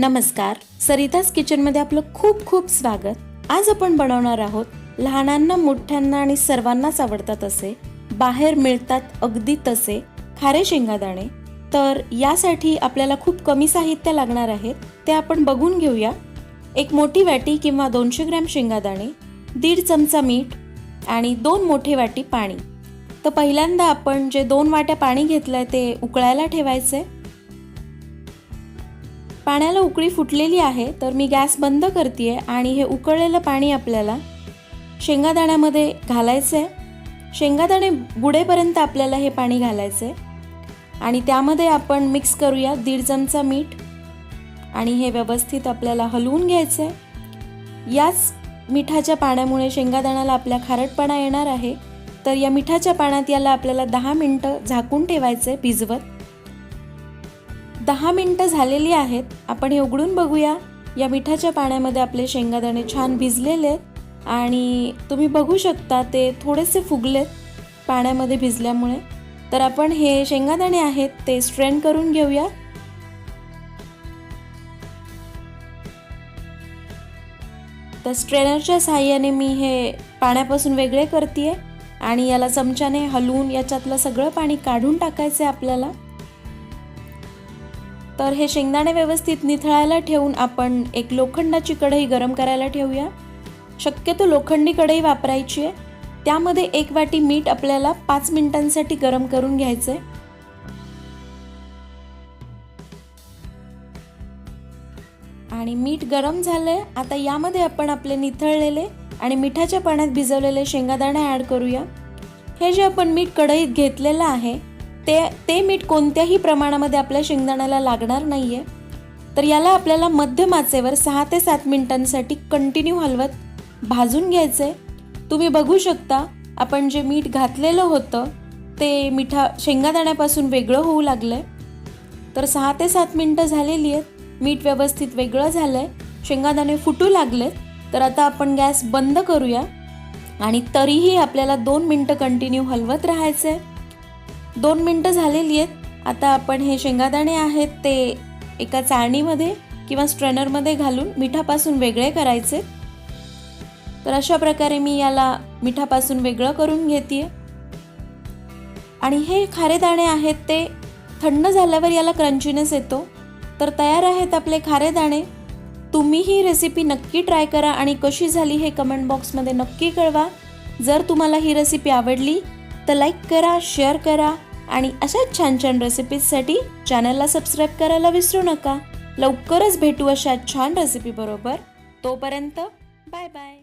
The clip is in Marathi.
नमस्कार. सरिताज किचनमध्ये आपलं खूप खूप स्वागत. आज आपण बनवणार आहोत लहानांना मोठ्यांना आणि सर्वांनाच आवडतात असे बाहेर मिळतात अगदी तसे खारे शेंगादाणे. तर यासाठी आपल्याला खूप कमी साहित्य लागणार आहेत ते आपण बघून घेऊया. एक मोठी वाटी किंवा दोनशे ग्रॅम शेंगादाणे दीड चमचा मीठ आणि दोन मोठे वाटी पाणी. तर पहिल्यांदा आपण जे दोन वाट्या पाणी घेतलंय ते उकळायला ठेवायचे पाण्याला उकळी फुटलेली आहे तर मी गॅस बंद करते आणि हे उकळलेलं पाणी आपल्याला शेंगादाण्यामध्ये घालायचं आहे शेंगादाणे बुडेपर्यंत आपल्याला हे पाणी घालायचं आहे आणि त्यामध्ये आपण मिक्स करूया दीड चमचा मीठ आणि हे व्यवस्थित आपल्याला हलवून घ्यायचं आहे याच मिठाच्या पाण्यामुळे शेंगादाण्याला आपल्या खारटपणा येणार आहे. तर या मिठाच्या पाण्यात याला आपल्याला दहा मिनटं झाकून ठेवायचं आहे भिजवत. दहा मिनटं झालेली आहेत. आपण हे उघडून बघूया. या मिठाच्या पाण्यामध्ये आपले शेंगादाणे छान भिजलेले आहेत. आणि तुम्ही बघू शकता ते थोडेसे फुगलेत पाण्यामध्ये भिजल्यामुळे. तर आपण हे शेंगादाणे आहेत ते स्ट्रेन करून घेऊया. तर स्ट्रेनरच्या साहाय्याने मी हे पाण्यापासून वेगळे करते आणि याला चमच्याने हलवून याच्यातलं सगळं पाणी काढून टाकायचं आहे आपल्याला. तर हे शेंगदाणे व्यवस्थित निथळायला ठेवून आपण एक लोखंडाची कढई गरम करायला ठेवूया. शक्यतो लोखंडी कढई वापरायची आहे. त्यामध्ये एक वाटी मीठ आपल्याला पाच मिनिटांसाठी गरम करून घ्यायचं आहे आणि मीठ गरम झालंय. आता यामध्ये आपण आपले निथळलेले आणि मिठाच्या पाण्यात भिजवलेले शेंगादाणे ॲड करूया. हे जे आपण मीठ कढईत घेतलेलं आहे ते ते मीठ कोणत्याही प्रमाणामध्ये आपल्या शेंगदाण्याला लागणार नाही आहे तर याला आपल्याला मध्यम आचेवर सहा ते सात मिनिटांसाठी कंटिन्यू हलवत भाजून घ्यायचं आहे तुम्ही बघू शकता आपण जे मीठ घातलेलं होतं ते मिठा शेंगादाण्यापासून वेगळं होऊ लागलं आहे तर सहा ते सात मिनटं झालेली आहेत. मीठ व्यवस्थित वेगळं झालं आहे शेंगादाणे फुटू लागलेत. तर आता आपण गॅस बंद करूया. आणि तरीही आपल्याला दोन मिनटं कंटिन्यू हलवत राहायचं आहे दोन मिनटं झालेली आहेत. आता आपण हे शेंगादाणे आहेत ते एका चाळणीमध्ये किंवा स्ट्रेनरमध्ये घालून मिठापासून वेगळे करायचे. तर अशा प्रकारे मी याला मिठापासून वेगळं करून घेते आणि हे खारे दाणे आहेत ते थंड झाल्यावर याला क्रंचीनेस येतो. तर तयार आहेत आपले खारे दाणे. तुम्ही ही रेसिपी नक्की ट्राय करा आणि कशी झाली हे कमेंट बॉक्समध्ये नक्की कळवा. जर तुम्हाला ही रेसिपी आवडली तर लाईक करा शेअर करा. आणि अशाच छान छान रेसिपीजसाठी चॅनलला सबस्क्राईब करायला विसरू नका. लवकरच भेटू अशा छान रेसिपी बरोबर. तोपर्यंत बाय बाय